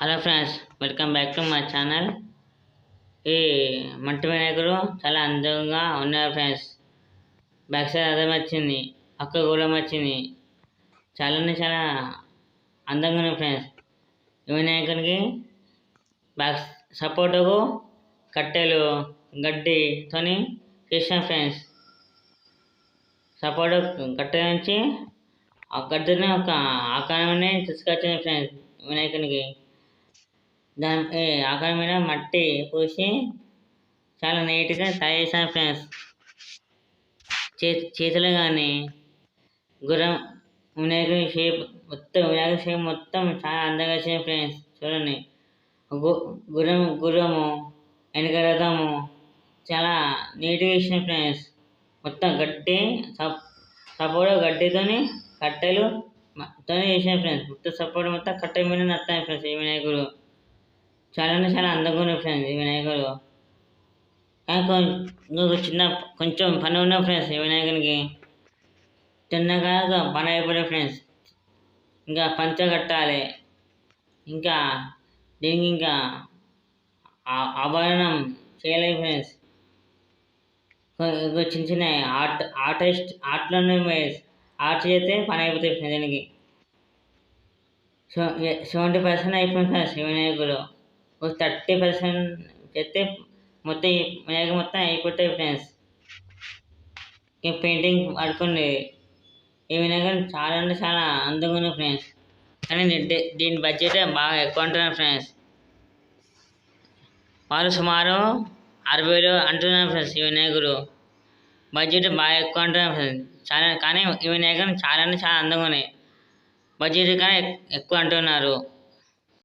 Hello friends welcome back to my channel ఈ మట్టి వినాయకుడు చాలా అందంగా ఉన్నారు ఫ్రెండ్స్ బ్యాక్ సైడ్ అర్థం వచ్చింది పక్క గోళం వచ్చింది. చాలానే చాలా అందంగా ఉన్నాయి ఫ్రెండ్స్ ఈ వినాయకునికి బ్యాక్ సపోర్టుకు కట్టెలు గడ్డితోని చేసాం ఫ్రెండ్స్ సపోర్ట్ కట్టె నుంచి ఆ గడ్డని ఒక ఆకారాన్ని తీసుకొచ్చింది ఫ్రెండ్స్ వినాయకునికి. దానికి ఏ ఆకారం మీద మట్టి పోసి చాలా నీట్గా తయారు చేశాను ఫ్రెండ్స్. చే చేతులు కానీ గుర్రం వినాయకుడి షేప్ మొత్తం వినాయకుడి షేప్ మొత్తం చాలా అందంగా వచ్చింది ఫ్రెండ్స్. చూడండి. గు గుర్రం గుర్రము వెనక రథము చాలా నీట్గా ఇచ్చిన ఫ్రెండ్స్. మొత్తం గడ్డి సప్ సపోర్ట్ గడ్డితోని కట్టెలు తోని చేసిన ఫ్రెండ్స్. మొత్తం సపోర్ట్ మొత్తం కట్టెల మీద నచ్చాయి ఫ్రెండ్స్ ఈ వినాయకుడు. చాలా అంటే చాలా అందంగా ఉన్నాయి ఫ్రెండ్స్ ఈ వినాయకుడు. కానీ ఇంకొక చిన్న కొంచెం పని ఉన్న ఫ్రెండ్స్ ఈ వినాయకునికి. చిన్నగా పని అయిపోయిన ఫ్రెండ్స్ ఇంకా పంచ కట్టాలి. ఇంకా దీనికి ఇంకా ఆభరణం చేయలేదు ఫ్రెండ్స్ ఇంకో చిన్న చిన్న ఆర్ట్ ఆర్టిస్ట్ ఆర్ట్లోనే ఆర్ట్ చేస్తే పని అయిపోతాయి ఫ్రెండ్స్ దీనికి. సెవెంటీ పర్సెంట్ అయిపోయింది ఫ్రెండ్స్ ఈ వినాయకుడు. ఒక థర్టీ పర్సెంట్ అయితే మొత్తం ఈ మొత్తం అయిపోతాయి ఫ్రెండ్స్. ఈ పెయింటింగ్ పడుకోండి ఈ వినాయకం చాలా అంటే చాలా అందంగా ఉంది ఫ్రెండ్స్. కానీ దీని బడ్జెట్ బాగా ఎక్కువ అంటున్నారు ఫ్రెండ్స్. వారు సుమారు అరవై వేలు అంటున్నారు ఫ్రెండ్స్ ఈ వినాయకుడు. బడ్జెట్ బాగా ఎక్కువ అంటున్నారు ఫ్రెండ్స్. చాలా కానీ ఈ వినాయకం చాలా అంటే చాలా అందంగా ఉన్నాయి బడ్జెట్ కానీ ఎక్కువ అంటున్నారు.